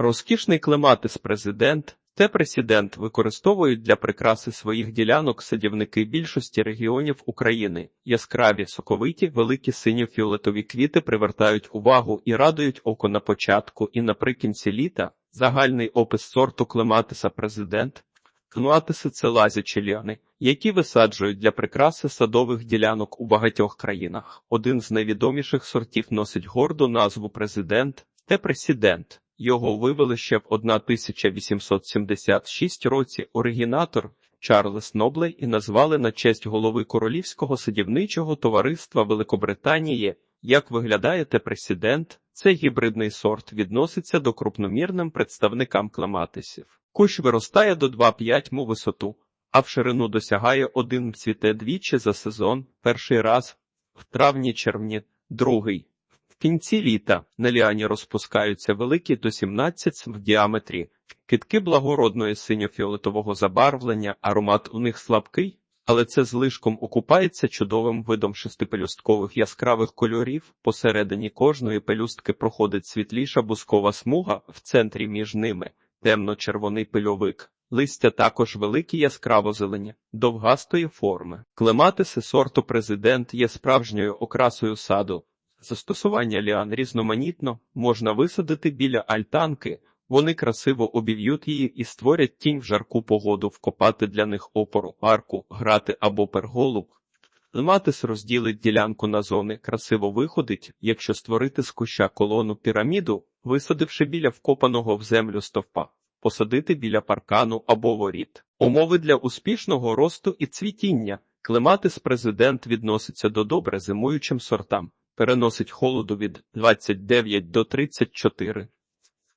Розкішний клематис президент те президент використовують для прикраси своїх ділянок садівники більшості регіонів України. Яскраві, соковиті, великі синьо-фіолетові квіти привертають увагу і радують око на початку і наприкінці літа. Загальний опис сорту клематиса президент. Клематиси – це лазячі ліани, які висаджують для прикраси садових ділянок у багатьох країнах. Один з найвідоміших сортів носить горду назву президент те президент. Його вивели ще в 1876 році оригінатор Чарльз Ноблей і назвали на честь голови Королівського садівничого товариства Великобританії. Як виглядає те президент, цей гібридний сорт відноситься до крупномірним представникам клематисів. Кущ виростає до 2,5 му висоту, а в ширину досягає один цвіте двічі за сезон, перший раз в травні-червні, другий кінці літа на ліані розпускаються великі до 17 см в діаметрі, китки благородної синьо-фіолетового забарвлення, аромат у них слабкий, але це злишком окупається чудовим видом шестипелюсткових яскравих кольорів. Посередині кожної пелюстки проходить світліша бускова смуга, в центрі між ними темно-червоний пильовик. Листя також великі яскраво зелені, довгастої форми. Клематиси сорту президент є справжньою окрасою саду. Застосування ліан різноманітно можна висадити біля альтанки, вони красиво обів'ють її і створять тінь в жарку погоду, вкопати для них опору, арку, грати або перголу. Клематис розділить ділянку на зони, красиво виходить, якщо створити з куща колону піраміду, висадивши біля вкопаного в землю стовпа, посадити біля паркану або воріт. Умови для успішного росту і цвітіння. Клематис президент відноситься до добре зимуючим сортам, переносить холоду від 29 до 34.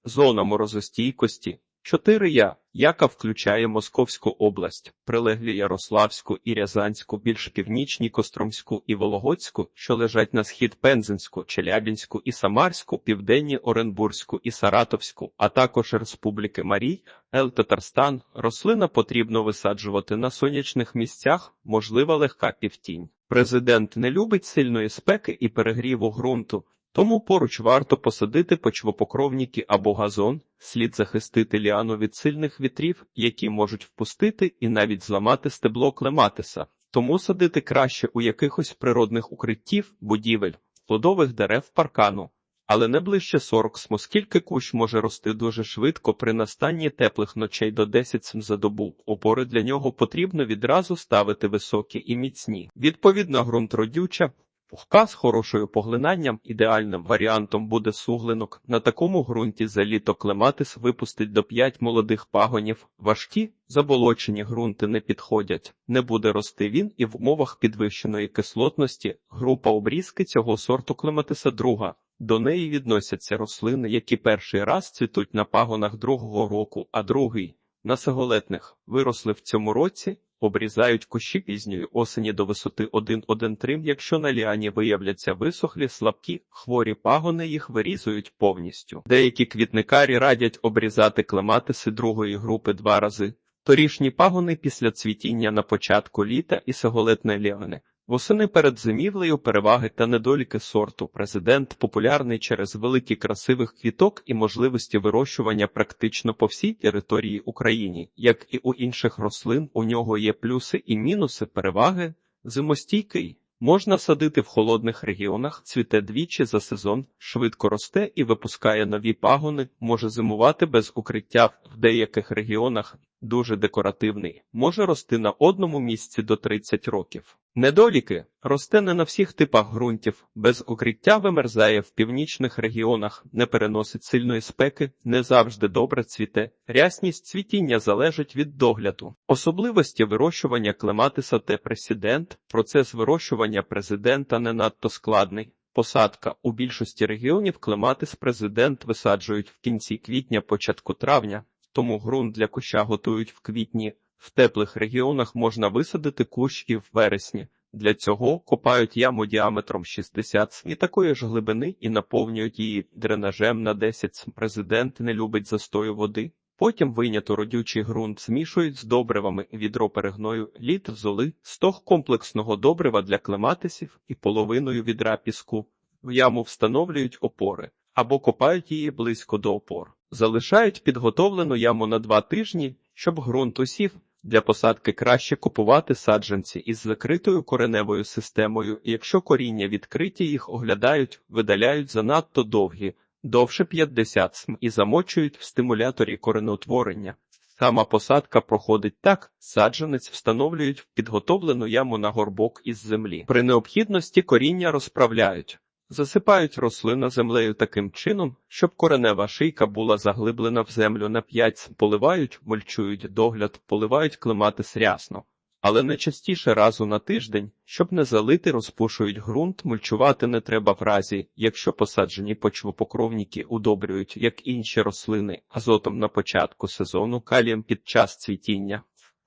Зона морозостійкості 4 я, яка включає Московську область, прилеглі Ярославську і Рязанську, більш північні Костромську і Вологодську, що лежать на схід Пензенську, Челябінську і Самарську, південні Оренбурзьку і Саратовську, а також Республіки Марій, Ел Татарстан. Рослина потрібно висаджувати на сонячних місцях, можлива легка півтінь. Президент не любить сильної спеки і перегріву ґрунту. Тому поруч варто посадити почвопокровніки або газон, слід захистити ліану від сильних вітрів, які можуть впустити і навіть зламати стебло клематиса. Тому садити краще у якихось природних укриттів, будівель, плодових дерев паркану, але не ближче 40 см, оскільки кущ може рости дуже швидко при настанні теплих ночей до 10 см за добу. Опори для нього потрібно відразу ставити високі і міцні. Відповідно, ґрунт родюча. Пухка з хорошою поглинанням ідеальним варіантом буде суглинок. На такому ґрунті за літо клематис випустить до 5 молодих пагонів. Важкі, заболочені ґрунти не підходять. Не буде рости він і в умовах підвищеної кислотності. Група обрізки цього сорту клематиса друга. До неї відносяться рослини, які перший раз цвітуть на пагонах другого року, а другий на саголетних виросли в цьому році. Обрізають кущі пізньої осені до висоти 1-1-3, якщо на ліані виявляться висохлі, слабкі, хворі пагони їх вирізують повністю. Деякі квітникарі радять обрізати клематиси другої групи два рази. Торішні пагони після цвітіння на початку літа і саголетне ліани. Восени перед зимівлею переваги та недоліки сорту. Президент популярний через великі красивих квіток і можливості вирощування практично по всій території України, як і у інших рослин, у нього є плюси і мінуси переваги. Зимостійкий можна садити в холодних регіонах, цвіте двічі за сезон, швидко росте і випускає нові пагони, може зимувати без укриття в деяких регіонах. Дуже декоративний, може рости на одному місці до 30 років. Недоліки росте не на всіх типах ґрунтів, без укриття вимерзає в північних регіонах, не переносить сильної спеки, не завжди добре цвіте. Рясність цвітіння залежить від догляду. Особливості вирощування клематиса те президент. Процес вирощування президента не надто складний. Посадка у більшості регіонів клематис президент висаджують в кінці квітня, початку травня, тому ґрунт для куща готують в квітні. В теплих регіонах можна висадити кущ і в вересні. Для цього копають яму діаметром 60 см і такої ж глибини і наповнюють її дренажем на 10 см. Президент не любить застою води. Потім вийнято родючий ґрунт змішують з добривами відро перегною, літр золи, стог комплексного добрива для клематисів і половиною відра піску. В яму встановлюють опори або копають її близько до опор. Залишають підготовлену яму на два тижні, щоб ґрунт усів. Для посадки краще купувати саджанці із закритою кореневою системою, якщо коріння відкриті, їх оглядають, видаляють занадто довгі, довше 50 см і замочують в стимуляторі коренеутворення. Сама посадка проходить так, саджанець встановлюють в підготовлену яму на горбок із землі. При необхідності коріння розправляють. Засипають рослину землею таким чином, щоб коренева шийка була заглиблена в землю на 5 см. поливають, мульчують догляд, поливають клематис рясно. Але не частіше разу на тиждень, щоб не залити, розпушують ґрунт, мульчувати не треба в разі, якщо посаджені почвопокровники удобрюють, як інші рослини, азотом на початку сезону, калієм під час цвітіння,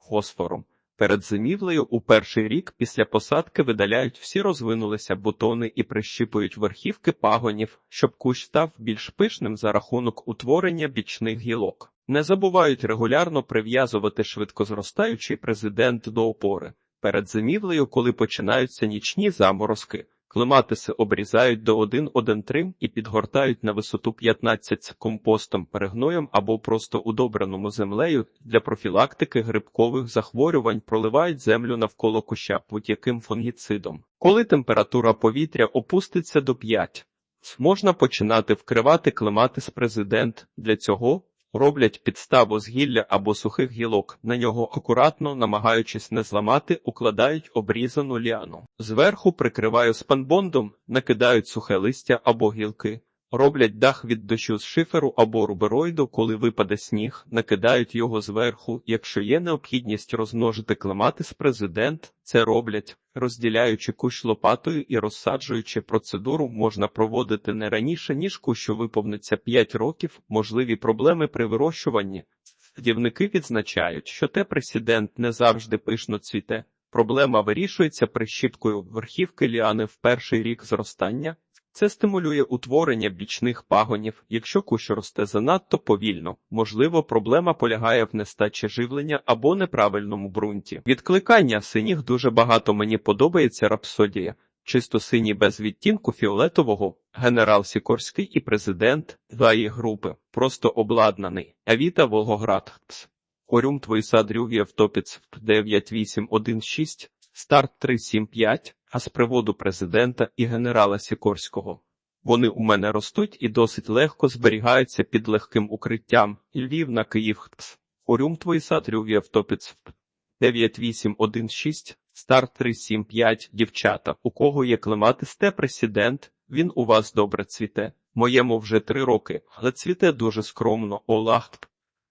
фосфором. Перед зимівлею у перший рік після посадки видаляють всі розвинулися бутони і прищіпують верхівки пагонів, щоб кущ став більш пишним за рахунок утворення бічних гілок. Не забувають регулярно прив'язувати швидкозростаючий президент до опори. Перед зимівлею, коли починаються нічні заморозки, клематиси обрізають до 1,1,3 і підгортають на висоту 15 з компостом, перегноєм або просто удобреному землею для профілактики грибкових захворювань проливають землю навколо куща будь-яким фунгіцидом. Коли температура повітря опуститься до 5, можна починати вкривати клематис президент. Для цього Роблять підставу з гілля або сухих гілок, на нього акуратно, намагаючись не зламати, укладають обрізану ліану. Зверху прикриваю спанбондом, накидають сухе листя або гілки. Роблять дах від дощу з шиферу або рубероїду, коли випаде сніг, накидають його зверху. Якщо є необхідність розмножити клематис президент, це роблять, розділяючи кущ лопатою і розсаджуючи процедуру, можна проводити не раніше, ніж кущу виповниться 5 років, можливі проблеми при вирощуванні. Садівники відзначають, що те президент не завжди пишно цвіте. Проблема вирішується прищіпкою верхівки ліани в перший рік зростання. Це стимулює утворення бічних пагонів, якщо кущ росте занадто повільно. Можливо, проблема полягає в нестачі живлення або неправильному ґрунті. Відкликання синіх дуже багато мені подобається рапсодія. Чисто синій без відтінку фіолетового, генерал Сікорський і президент двої групи, просто обладнаний. Авіта Волгоград. Орюм твої сад Рюв'єв Топіц 9816, старт 375 а з приводу президента і генерала Сікорського. Вони у мене ростуть і досить легко зберігаються під легким укриттям. Львів на Київ. Орюм твої сад Рюв'єв Топіц 9816, старт 375, дівчата, у кого є клематисте президент, він у вас добре цвіте. Моєму вже три роки, але цвіте дуже скромно. Олах.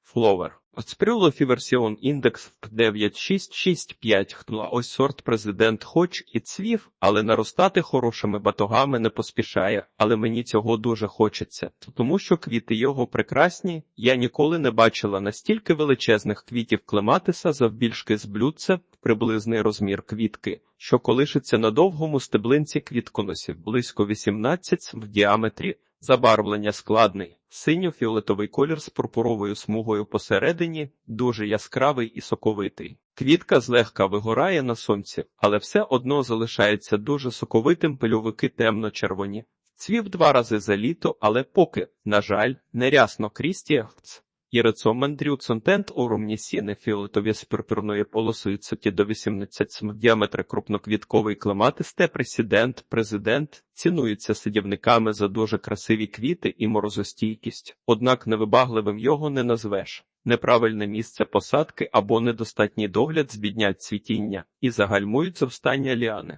Фловер. Спрюлофі версіон індекс в 9665 хтла ось сорт президент хоч і цвів, але наростати хорошими батогами не поспішає, але мені цього дуже хочеться, тому що квіти його прекрасні. Я ніколи не бачила настільки величезних квітів клематиса завбільшки з блюдце, приблизний розмір квітки, що колишиться на довгому стеблинці квітконосів близько 18 в діаметрі. Забарвлення складний, синьо-фіолетовий колір з пурпуровою смугою посередині, дуже яскравий і соковитий. Квітка злегка вигорає на сонці, але все одно залишається дуже соковитим пильовики темно-червоні. Цвів два рази за літо, але поки, на жаль, нерясно крістіахц. Єрецомендрюцентент у румнісіни фіолетові з пурпурною полосою цоті до 18 см діаметра крупноквітковий клематисте пресидент, президент цінується садівниками за дуже красиві квіти і морозостійкість, однак невибагливим його не назвеш. Неправильне місце посадки або недостатній догляд збіднять цвітіння і загальмують зовстання ліани.